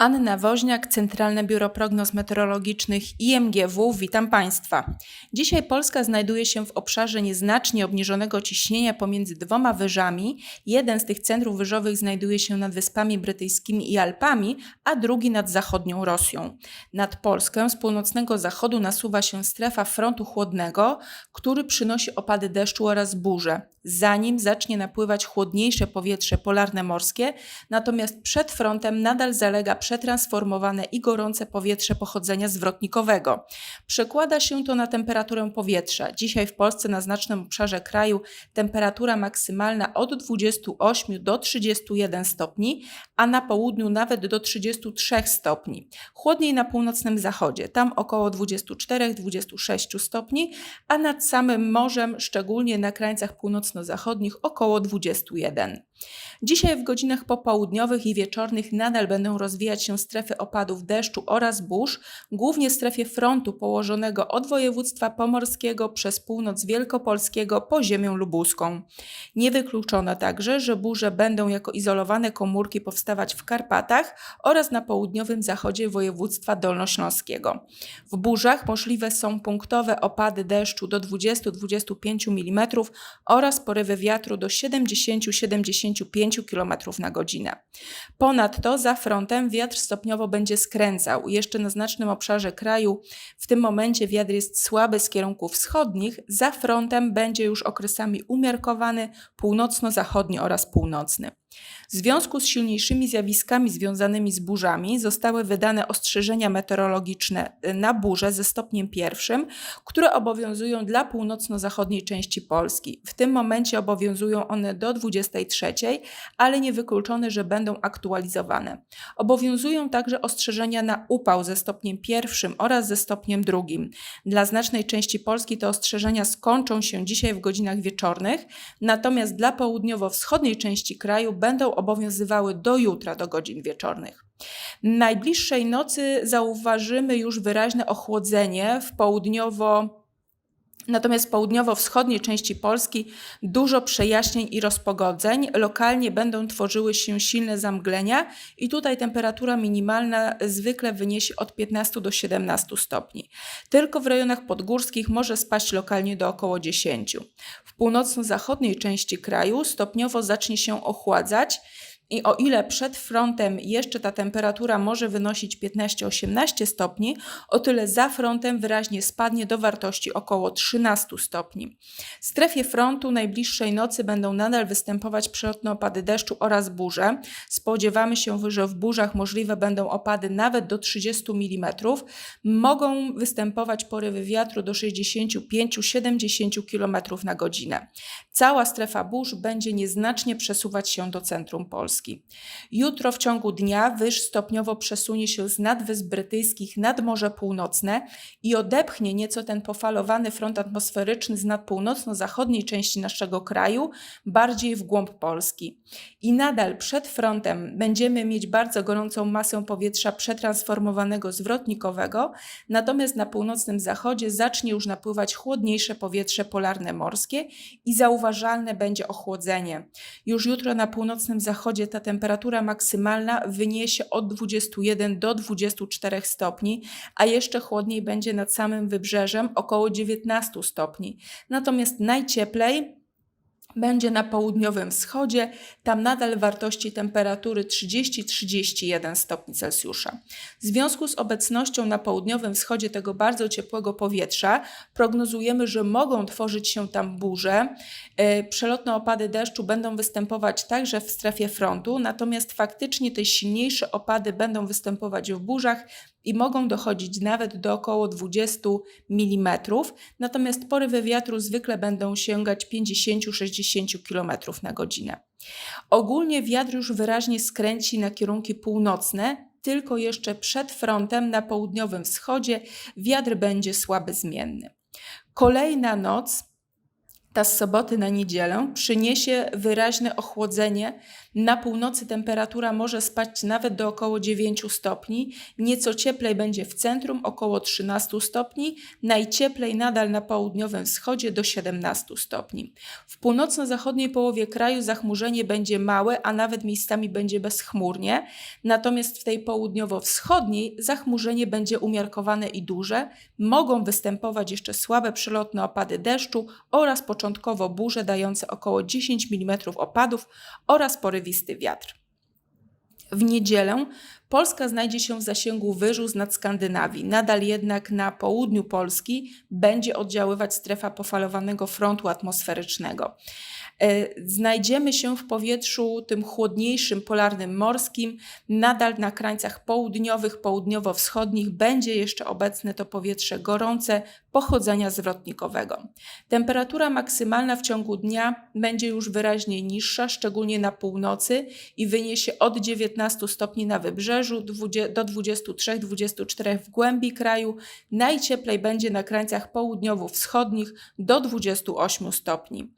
Anna Woźniak, Centralne Biuro Prognoz Meteorologicznych IMGW. Witam Państwa. Dzisiaj Polska znajduje się w obszarze nieznacznie obniżonego ciśnienia pomiędzy dwoma wyżami. Jeden z tych centrów wyżowych znajduje się nad Wyspami Brytyjskimi i Alpami, a drugi nad zachodnią Rosją. Nad Polskę z północnego zachodu nasuwa się strefa frontu chłodnego, który przynosi opady deszczu oraz burze, zanim zacznie napływać chłodniejsze powietrze polarne morskie, natomiast przed frontem nadal zalega przetransformowane i gorące powietrze pochodzenia zwrotnikowego. Przekłada się to na temperaturę powietrza. Dzisiaj w Polsce na znacznym obszarze kraju temperatura maksymalna od 28 do 31 stopni, a na południu nawet do 33 stopni. Chłodniej na północnym zachodzie, tam około 24-26 stopni, a nad samym morzem, szczególnie na krańcach północno-zachodnich, około 21. Dzisiaj w godzinach popołudniowych i wieczornych nadal będą rozwijać się strefy opadów deszczu oraz burz, głównie w strefie frontu położonego od województwa pomorskiego przez północ wielkopolskiego po ziemię lubuską. Niewykluczone także, że burze będą jako izolowane komórki powstawać w Karpatach oraz na południowym zachodzie województwa dolnośląskiego. W burzach możliwe są punktowe opady deszczu do 20-25 mm oraz porywy wiatru do 70-75 km na godzinę. Ponadto za frontem wiatr stopniowo będzie skręcał. Jeszcze na znacznym obszarze kraju w tym momencie wiatr jest słaby z kierunków wschodnich, za frontem będzie już okresami umiarkowany, północno-zachodni oraz północny. W związku z silniejszymi zjawiskami związanymi z burzami zostały wydane ostrzeżenia meteorologiczne na burze ze stopniem pierwszym, które obowiązują dla północno-zachodniej części Polski. W tym momencie obowiązują one do 23, ale niewykluczone, że będą aktualizowane. Obowiązują także ostrzeżenia na upał ze stopniem pierwszym oraz ze stopniem drugim. Dla znacznej części Polski te ostrzeżenia skończą się dzisiaj w godzinach wieczornych, natomiast dla południowo-wschodniej części kraju będą obowiązywały do jutra, do godzin wieczornych. Najbliższej nocy zauważymy już wyraźne ochłodzenie w południowo Natomiast w południowo-wschodniej części Polski dużo przejaśnień i rozpogodzeń. Lokalnie będą tworzyły się silne zamglenia i tutaj temperatura minimalna zwykle wyniesie od 15 do 17 stopni. Tylko w rejonach podgórskich może spaść lokalnie do około 10. W północno-zachodniej części kraju stopniowo zacznie się ochładzać i o ile przed frontem jeszcze ta temperatura może wynosić 15-18 stopni, o tyle za frontem wyraźnie spadnie do wartości około 13 stopni. W strefie frontu najbliższej nocy będą nadal występować przelotne opady deszczu oraz burze. Spodziewamy się, że w burzach możliwe będą opady nawet do 30 mm. Mogą występować porywy wiatru do 65-70 km na godzinę. Cała strefa burz będzie nieznacznie przesuwać się do centrum Polski. Jutro w ciągu dnia wyż stopniowo przesunie się z nadwysp brytyjskich nad Morze Północne i odepchnie nieco ten pofalowany front atmosferyczny z nad północno-zachodniej części naszego kraju bardziej w głąb Polski. I nadal przed frontem będziemy mieć bardzo gorącą masę powietrza przetransformowanego zwrotnikowego, natomiast na północnym zachodzie zacznie już napływać chłodniejsze powietrze polarne morskie i zauważalne będzie ochłodzenie. Już jutro na północnym zachodzie ta temperatura maksymalna wyniesie od 21 do 24 stopni, a jeszcze chłodniej będzie nad samym wybrzeżem około 19 stopni. Natomiast najcieplej będzie na południowym wschodzie, tam nadal wartości temperatury 30-31 stopni Celsjusza. W związku z obecnością na południowym wschodzie tego bardzo ciepłego powietrza prognozujemy, że mogą tworzyć się tam burze. E, przelotne opady deszczu będą występować także w strefie frontu, natomiast faktycznie te silniejsze opady będą występować w burzach i mogą dochodzić nawet do około 20 mm, natomiast porywy wiatru zwykle będą sięgać 50-60 km na godzinę. Ogólnie wiatr już wyraźnie skręci na kierunki północne, tylko jeszcze przed frontem na południowym wschodzie wiatr będzie słaby zmienny. Kolejna noc ta z soboty na niedzielę przyniesie wyraźne ochłodzenie. Na północy temperatura może spać nawet do około 9 stopni. Nieco cieplej będzie w centrum, około 13 stopni. Najcieplej nadal na południowym wschodzie do 17 stopni. W północno-zachodniej połowie kraju zachmurzenie będzie małe, a nawet miejscami będzie bezchmurnie. Natomiast w tej południowo-wschodniej zachmurzenie będzie umiarkowane i duże. Mogą występować jeszcze słabe przelotne opady deszczu oraz początkowo burze dające około 10 mm opadów oraz porywisty wiatr. W niedzielę Polska znajdzie się w zasięgu wyżu nad Skandynawii. Nadal jednak na południu Polski będzie oddziaływać strefa pofalowanego frontu atmosferycznego. E, Znajdziemy się w powietrzu tym chłodniejszym, polarnym morskim. Nadal na krańcach południowych, południowo-wschodnich będzie jeszcze obecne to powietrze gorące pochodzenia zwrotnikowego. Temperatura maksymalna w ciągu dnia będzie już wyraźnie niższa, szczególnie na północy i wyniesie od 19 stopni na wybrzeżu do 23-24 w głębi kraju. Najcieplej będzie na krańcach południowo-wschodnich do 28 stopni.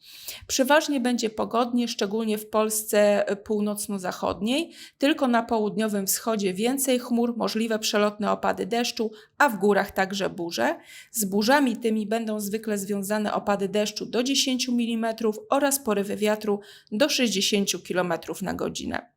Przeważnie będzie pogodnie, szczególnie w Polsce północno-zachodniej. Tylko na południowym wschodzie więcej chmur, możliwe przelotne opady deszczu, a w górach także burze. Z burzami tymi będą zwykle związane opady deszczu do 10 mm oraz porywy wiatru do 60 km na godzinę.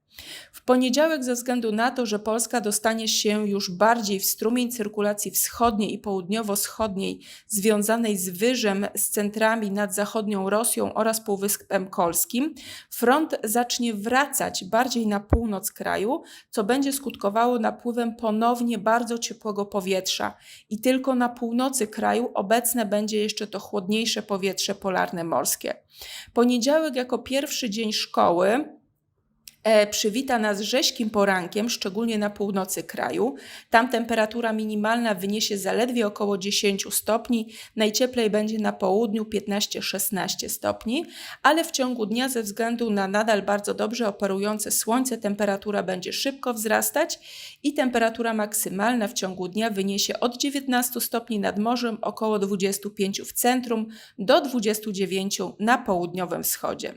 W poniedziałek, ze względu na to, że Polska dostanie się już bardziej w strumień cyrkulacji wschodniej i południowo-wschodniej, związanej z wyżem, z centrami nad zachodnią Rosją oraz Półwyspem Kolskim, front zacznie wracać bardziej na północ kraju, co będzie skutkowało napływem ponownie bardzo ciepłego powietrza. I tylko na północy kraju obecne będzie jeszcze to chłodniejsze powietrze polarne morskie. Poniedziałek, jako pierwszy dzień szkoły, przywita nas rześkim porankiem, szczególnie na północy kraju. Tam temperatura minimalna wyniesie zaledwie około 10 stopni, najcieplej będzie na południu 15-16 stopni, ale w ciągu dnia ze względu na nadal bardzo dobrze operujące słońce temperatura będzie szybko wzrastać i temperatura maksymalna w ciągu dnia wyniesie od 19 stopni nad morzem, około 25 w centrum do 29 na południowym wschodzie.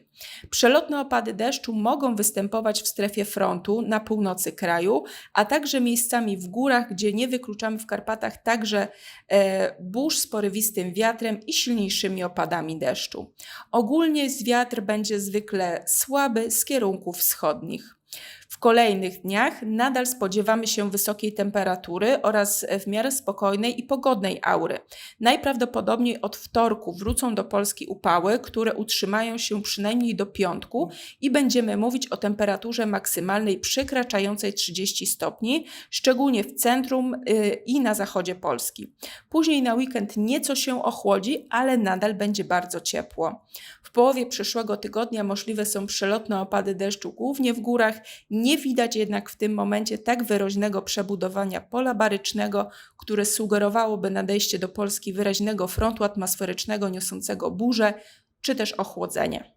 Przelotne opady deszczu mogą występować w strefie frontu na północy kraju, a także miejscami w górach, gdzie nie wykluczamy w Karpatach także e, burz z porywistym wiatrem i silniejszymi opadami deszczu. Ogólnie wiatr będzie zwykle słaby z kierunków wschodnich. W kolejnych dniach nadal spodziewamy się wysokiej temperatury oraz w miarę spokojnej i pogodnej aury. Najprawdopodobniej od wtorku wrócą do Polski upały, które utrzymają się przynajmniej do piątku i będziemy mówić o temperaturze maksymalnej przekraczającej 30 stopni, szczególnie w centrum y, i na zachodzie Polski. Później na weekend nieco się ochłodzi, ale nadal będzie bardzo ciepło. W połowie przyszłego tygodnia możliwe są przelotne opady deszczu, głównie w górach. Nie widać jednak w tym momencie tak wyraźnego przebudowania pola barycznego, które sugerowałoby nadejście do Polski wyraźnego frontu atmosferycznego niosącego burzę czy też ochłodzenie.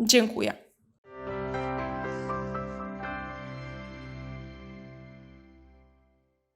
Dziękuję.